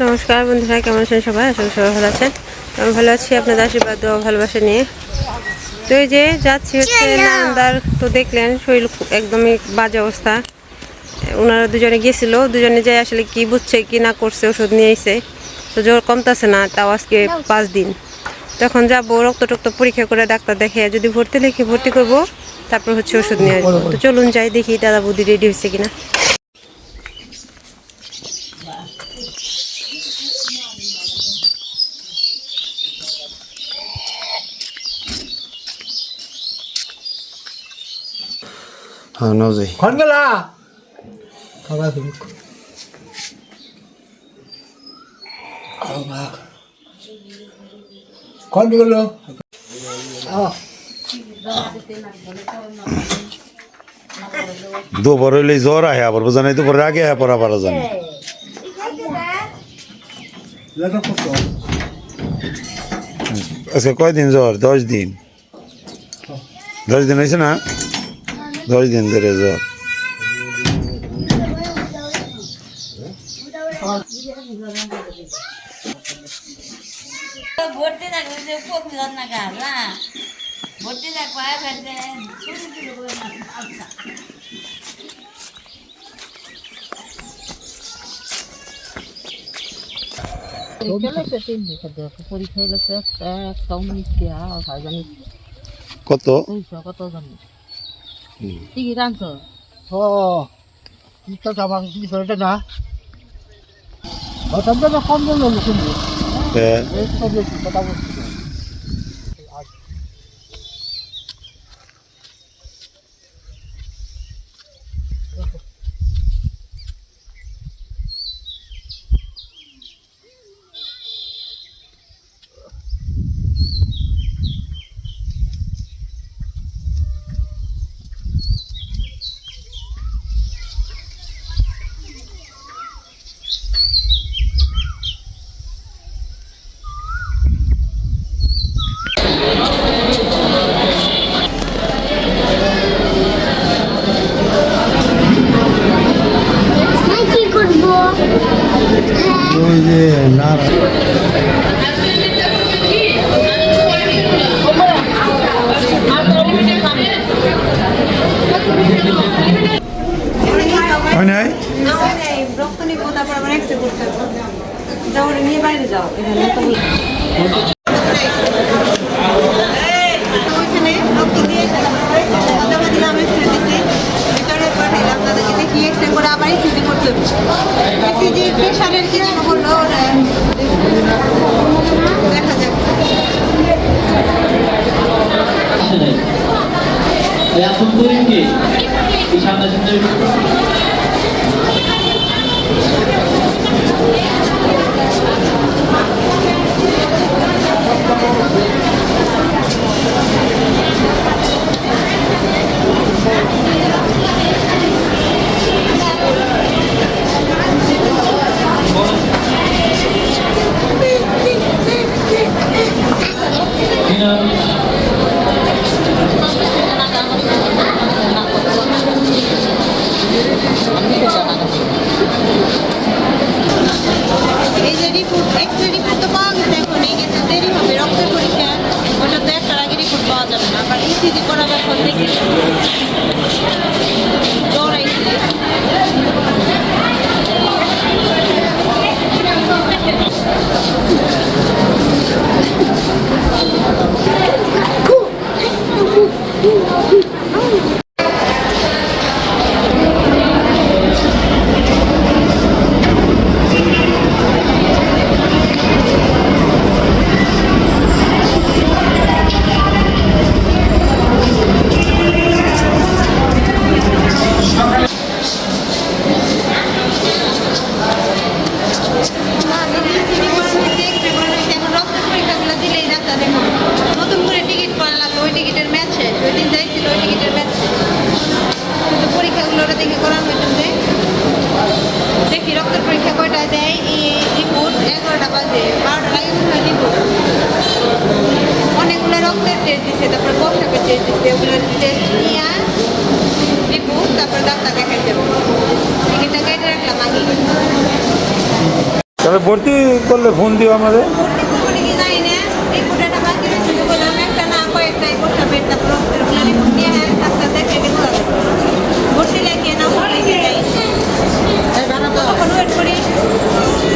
নমস্কার বন্ধুরা কেমন আছেন সবাই? আশা করি সবাই ভালো আছেন। আমি ভালো আছি আপনাদের আশীর্বাদ ও ভালোবাসা নিয়ে। তো এই যে যাচ্ছি হচ্ছে নান্দার তো দেখলেন শরীর খুব- একদমই বাজে অবস্থা। ওনারা দুজনে গিয়েছিল দুজনে যাই আসলে কি বুঝছে কি না করছে ওষুধ নিয়ে এসে তো জ্বর কমতেছে না তাও আজকে পাঁচ দিন। তখন যাব রক্ত টক্ত পরীক্ষা করে ডাক্তার দেখে যদি ভর্তি লিখে ভর্তি করব তারপর হচ্ছে ওষুধ নিয়ে আসব তো চলুন যাই দেখি দাদা বুদ্ধি রেডি হয়েছে কিনা। হ্যাঁ নাও যাই। খন গেলা। খাবার তুমি খন গেল। দুপুর হইলে জ্বর আহে আবার বোঝা নাই দুপুরের আগে আহে পারা জানি। লেখা কত আজকে কয়দিন জ্বর? দশ দিন। দশ দিন হয়েছে না? দশ দিন ধরে জ্বর ভর্তি যে না না? থাকব আর ফেলতে করে না আচ্ছা পরীক্ষা একটা একটা উনিশ আর জানি। কত? কত জানি? টিকিট আনছো ও ইচ্ছা আমার কি এটা না ওটা তো কম গেল কিন্তু হ্যাঁ এই সব কথা বলছি কি করব ওই যে না হয় নাই রক্ত নিবো, তারপর আবার এক্সরে করতে হবে যাও নিয়ে বাইরে যাও। এখানে ওইখানে রক্ত দিয়ে এক্সরে করে আবার ইসিজি করতে প্রেশারের কি? যেন বলল দেখা যাক এখন করেন কি সামনে এই যে রিপোর্ট এক্সরে রিপোর্ট তো পাওয়া গেছে এখন, এই গেছে দেরি হবে, রক্তের পরীক্ষা, ওটা তো একটার আগে রিপোর্ট পাওয়া যাবে না, আবার ইসিজি করাবে এখন দেখি দৌড়াইছি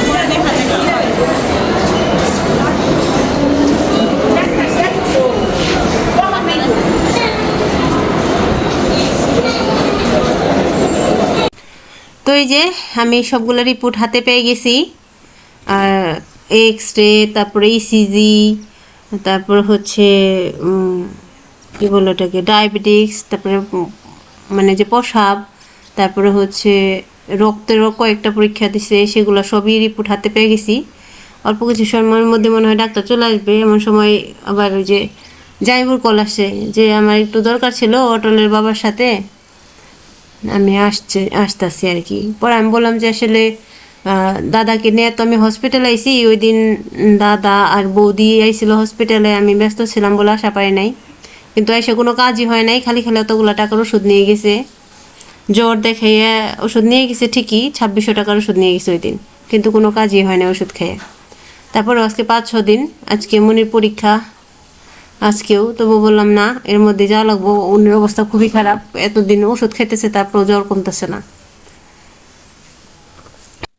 পরে দেখা যাক কি হয় তো এই যে আমি সবগুলো রিপোর্ট হাতে পেয়ে গেছি। আর এক্স রে তারপরে ইসিজি তারপর হচ্ছে কি বলো ওটাকে ডায়াবেটিক্স তারপরে মানে যে প্রসাব, তারপরে হচ্ছে রক্তেরও কয়েকটা পরীক্ষা দিছে, সেগুলো সবই রিপোর্ট হাতে পেয়ে গেছি। অল্প কিছু সময়ের মধ্যে মনে হয় ডাক্তার চলে আসবে, এমন সময় আবার ওই যে জাইবুর কল আসে, যে আমার একটু দরকার ছিল অটলের বাবার সাথে। আমি আসছে, আসতেছি আর কি। পরে আমি বললাম যে আসলে দাদাকে নিয়ে তো আমি হসপিটালে আইছি, ওই দিন দাদা আর বৌদি আইছিল হসপিটালে আমি ব্যস্ত ছিলাম বলে আসা পারি নাই। কিন্তু এসে কোনো কাজই হয় নাই, খালি খালি অতগুলো টাকার ওষুধ নিয়ে গেছে। জ্বর দেখাইয়া ওষুধ নিয়ে গেছে ঠিকই, ছাব্বিশশো টাকার ওষুধ নিয়ে গেছে ওই দিন, কিন্তু কোনো কাজই হয় না ওষুধ খেয়ে। তারপরে আজকে পাঁচ, ছ দিন, আজকে মনির পরীক্ষা, আজকেও, তবু বললাম না, এর মধ্যে যা লাগবো উনির অবস্থা খুবই খারাপ, এতদিন ওষুধ খেতেছে তারপর জ্বর কমতেছে না।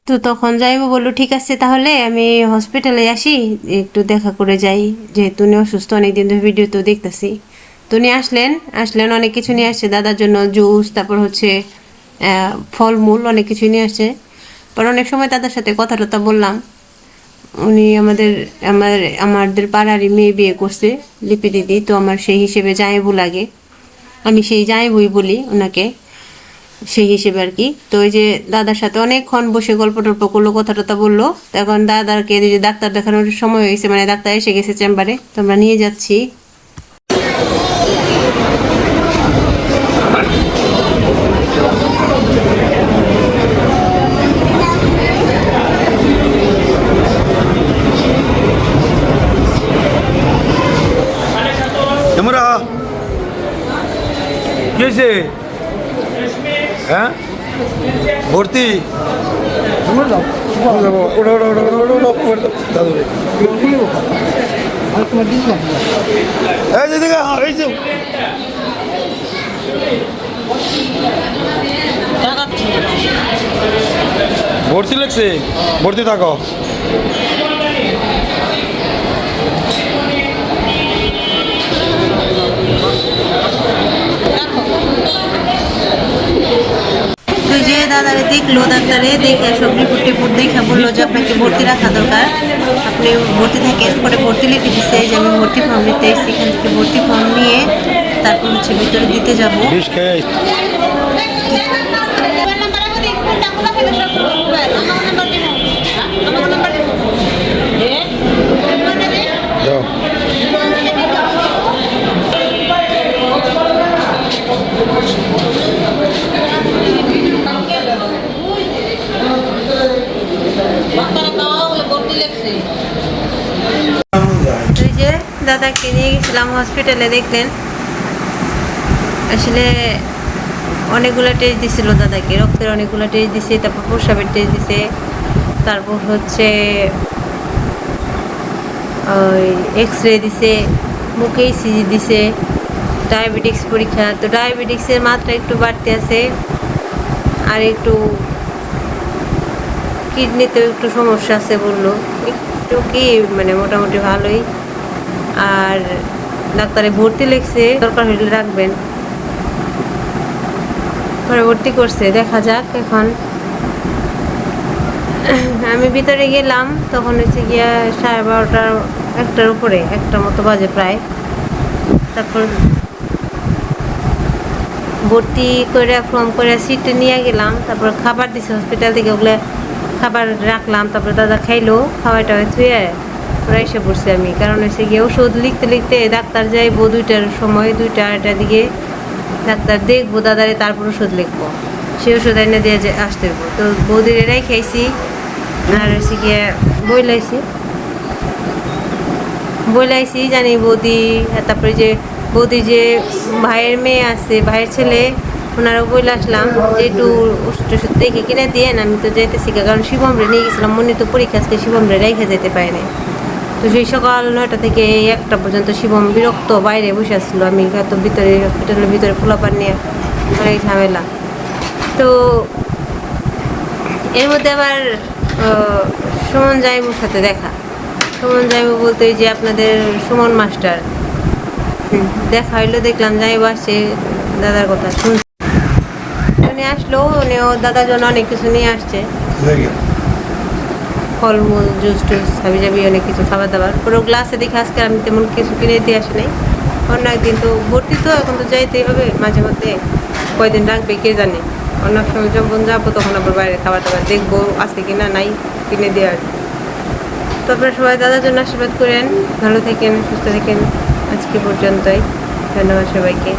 তো তখন যাইবো বলল, ঠিক আছে তাহলে আমি হসপিটালে আসি, একটু দেখা করে যাই। যেহেতু উনি অসুস্থ, অনেকদিন ধরে ভিডিও তো দেখতেছি। তো উনি আসলেন আসলেন, অনেক কিছু নিয়ে আসছে। দাদার জন্য জুস, তারপর হচ্ছে ফলমূল অনেক কিছু নিয়ে আসছে। পর অনেক সময় দাদার সাথে কথা টথা বললাম। উনি আমাদের, আমার, আমাদের পাড়ারই মেয়ে বিয়ে করছে, লিপি দিদি। তো আমার সেই হিসেবে জায়েবু লাগে। আমি সেই জায়েবুই বলি ওনাকে। সেই হিসেবে আর কি। তো ওই যে দাদার সাথে অনেকক্ষণ বসে গল্প টল্প করল কথা টথা বলল তখন দাদারকে যে ডাক্তার দেখানোর সময় হয়েছে মানে ডাক্তার এসে গেছে চেম্বারে। তো আমরা নিয়ে যাচ্ছি ক্যামেরা কি হয়েছে হ্যাঁ ভর্তি আমার যাও ওটা ওটা ওটা ওটা ওটা ওটা ওটা দাদু রে আর তোমার দিন না এই যে দেখা এই যে। ভর্তি লাগছে ভর্তি থাকো। দেখল ডাক্তারে দেখে সব রিপোর্ট টিপোর্ট দেখে বলল যে আপনাকে ভর্তি রাখা দরকার। আপনি ভর্তি থাকেন, পরে ভর্তি লিখে দিচ্ছে যে আমি ভর্তি ফর্ম নিতে এসেছি, এখান থেকে ভর্তি ফর্ম নিয়ে তারপর হচ্ছে ভিতরে দিতে যাব। ওই যে দাদাকে নিয়ে গেছিলাম হসপিটালে দেখলেন? আসলে অনেকগুলো টেস্ট দিছিল দাদাকে, রক্তের অনেকগুলো টেস্ট দিছে, তারপর প্রসাবের টেস্ট দিছে, তারপর হচ্ছে ওই এক্স রে দিছে, মুখে সিজি দিছে ডায়াবেটিক্স পরীক্ষা। তো ডায়াবেটিক্সের মাত্রা একটু বাড়তে আছে, আর একটু কিডনিতেও একটু সমস্যা আছে বলল। একটু কি মানে মোটামুটি ভালোই। আর ডাক্তারে ভর্তি লিখছে দরকার হলে রাখবেন। পরে ভর্তি করছে, দেখা যাক এখন। আমি ভিতরে গেলাম, তখন হচ্ছে গিয়া সাড়ে বারোটার একটার উপরে, একটা মতো বাজে প্রায়। তারপর ভর্তি করে ফর্ম করে সিটে নিয়ে গেলাম। তারপর খাবার দিছে হসপিটাল থেকে, ওগুলো খাবার রাখলাম, তারপর দাদা খাইলো খাওয়াটা থুয়ে পরে এসে পড়ছি আমি। কারণ হচ্ছে গিয়ে ওষুধ লিখতে লিখতে ডাক্তার যাইবো দুইটার সময়, দুইটা আড়াইটার দিকে ডাক্তার দেখব, দাদারে তারপর ওষুধ লিখব। সে ওষুধ এনে দিয়ে আসতে। তো বৌদির এরাই খাইছি আর হচ্ছে গিয়ে বই লাইছি বলাইছি জানি বৌদি, তারপরে যে, বৌদি যে ভাইয়ের মেয়ে আছে, ভাইয়ের ছেলে ওনারা বলে আসলাম যে একটু ওষুধ টষুধ দেখে কিনে দিয়ে আমি তো যাইতেছি কারণ শিবমরে নিয়ে গেছিলাম, মনে তো পরীক্ষা আজকে শিবমরে রেখে যেতে পারিনি তো সেই সকাল নয়টা থেকে একটা পর্যন্ত শিবম বিরক্ত বাইরে বসে আসছিল আমি এত ভিতরে হসপিটালের ভিতরে পোলাপান নিয়ে অনেক ঝামেলা। তো এর মধ্যে আবার সুমন জাইবুর সাথে দেখা। সুমন জাইবু বলতে যে আপনাদের সুমন মাস্টার। দেখা হইল, দেখলাম জাইবু আসছে, দাদার কথা শুনছি। উনি আসলো উনি ও দাদার জন্য অনেক কিছু নিয়ে আসছে। ফলমূল জুস টুস হাবি জাবি অনেক কিছু খাবার দাবার। পুরো গ্লাসে দেখে আজকে আমি তেমন কিছু কিনে দিয়ে আসি নাই। অন্য একদিন তো ভর্তি তো এখন তো যাইতেই হবে। মাঝে মধ্যে কয়দিন রাখবে কে জানে। অন্য সময় যখন যাব তখন আবার বাইরে খাবার দাবার দেখব আছে কি না নাই কিনে দিয়ে আর তো আপনারা সবাই দাদার জন্য আশীর্বাদ করেন। ভালো থাকেন সুস্থ থাকেন। আজকে পর্যন্তই। ধন্যবাদ সবাইকে।